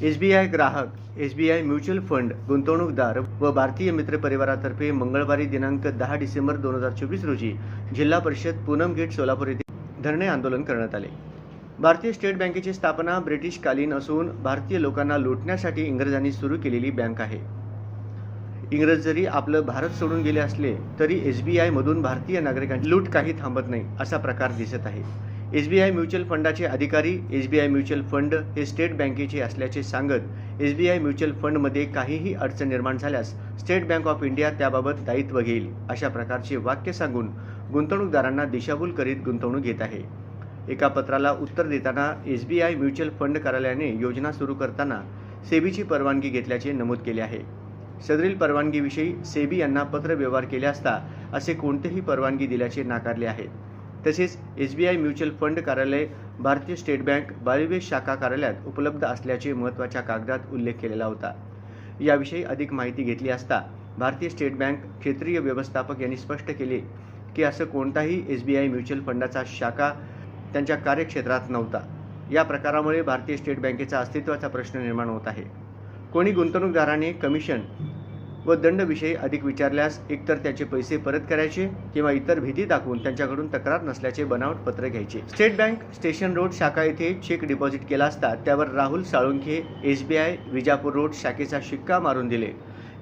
S B I ग्राहक S B I mutual fund गुंतवणूकदार व भारतीय मित्र परिवारातर्फे मंगळवारी दिनांक दहा डिसेंबर दोन हजार चोवीस रोजी जिल्हा परिषद पूनम गेट सोलापूर येथे धरणे आंदोलन करण्यात आले. भारतीय स्टेट बँकेची स्थापना ब्रिटिशकालीन असून भारतीय लोकांना लुटण्यासाठी इंग्रजांनी सुरू केलेली बँक आहे. इंग्रज जरी आपलं भारत सोडून गेले असले तरी एस बी आयमधून भारतीय नागरिकांची लूट काही थांबत नाही असा प्रकार दिसत आहे. एस बी आय म्युच्युअल फंडाचे अधिकारी S B I mutual fund हे स्टेट बँकेचे असल्याचे सांगत एस बी आय म्युच्युअल फंडमध्ये काहीही अडचण निर्माण झाल्यास स्टेट बँक ऑफ इंडिया त्याबाबत दायित्व घेईल अशा प्रकारचे वाक्य सांगून गुंतवणूकदारांना दिशाभूल करीत गुंतवणूक घेत आहे. एका पत्राला उत्तर देताना S B I mutual fund कार्यालयाने योजना सुरू करताना सेबीची परवानगी घेतल्याचे नमूद केले आहे. सदरील परवानगीविषयी सेबी यांना पत्र व्यवहार केले असता असे कोणतेही परवानगी दिल्याचे नाकारले आहेत. तसेच S B I mutual fund कार्यालय भारतीय स्टेट बँक बाळिवे शाखा कार्यालयात उपलब्ध असल्याचे महत्त्वाच्या कागदात उल्लेख केलेला होता. याविषयी अधिक माहिती घेतली असता भारतीय स्टेट बँक क्षेत्रीय व्यवस्थापक यांनी स्पष्ट केले की असं कोणताही एस बी आय म्युच्युअल फंडाचा शाखा त्यांच्या कार्यक्षेत्रात नव्हता. या प्रकारामुळे भारतीय स्टेट बँकेचा अस्तित्वाचा प्रश्न निर्माण होत आहे. कोणी गुंतवणूकदाराने कमिशन व दंडविषयी अधिक विचारल्यास एकतर त्याचे पैसे परत करायचे किंवा इतर भीती दाखवून त्यांच्याकडून तक्रार नसल्याचे बनावट पत्र घ्यायचे. स्टेट बँक स्टेशन रोड शाखा येथे चेक डिपॉझिट केला असता त्यावर Rahul Salunkhe S B I Vijapur road शाखेचा शिक्का मारून दिले.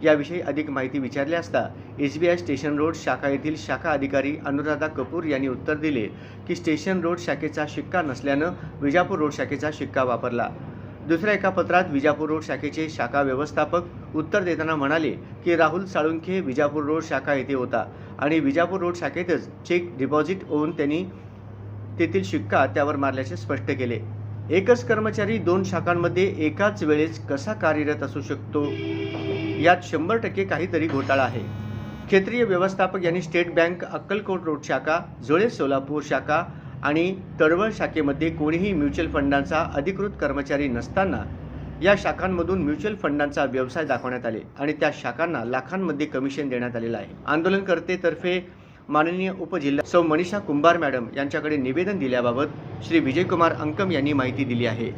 याविषयी अधिक माहिती विचारली असता S B I station road शाखा येथील शाखा अधिकारी अनुराधा कपूर यांनी उत्तर दिले की स्टेशन रोड शाखेचा शिक्का नसल्यानं विजापूर रोड शाखेचा शिक्का वापरला. दुसऱ्या एका पत्रात विजापूर रोड शाखेचे शाखा व्यवस्थापक उत्तर देताना म्हणाले की राहुल साळुंखे विजापूर रोड शाखा येथे होता आणि विजापूर रोड शाखेतच चेक डिपॉझिट होऊन त्यांनी तेथील शिक्का त्यावर मारल्याचे स्पष्ट केले. एकच कर्मचारी दोन शाखांमध्ये एकाच वेळेस कसा कार्यरत असू शकतो? यात शंभर टक्के काहीतरी घोटाळा आहे. क्षेत्रीय व्यवस्थापक यांनी स्टेट बँक अक्कलकोट रोड शाखा जुळे सोलापूर शाखा आणि तळवळ शाखेमध्ये कोणीही म्युच्युअल फंडांचा अधिकृत कर्मचारी नसताना या शाखांमधून म्युच्युअल फंडांचा व्यवसाय दाखवण्यात आले आणि त्या शाखांना लाखांमध्ये कमिशन देण्यात आलेलं आहे. आंदोलनकर्तेतर्फे माननीय उपजिल्हा सौ मनीषा कुंभार मॅडम यांच्याकडे निवेदन दिल्याबाबत श्री विजयकुमार अंकम यांनी माहिती दिली आहे.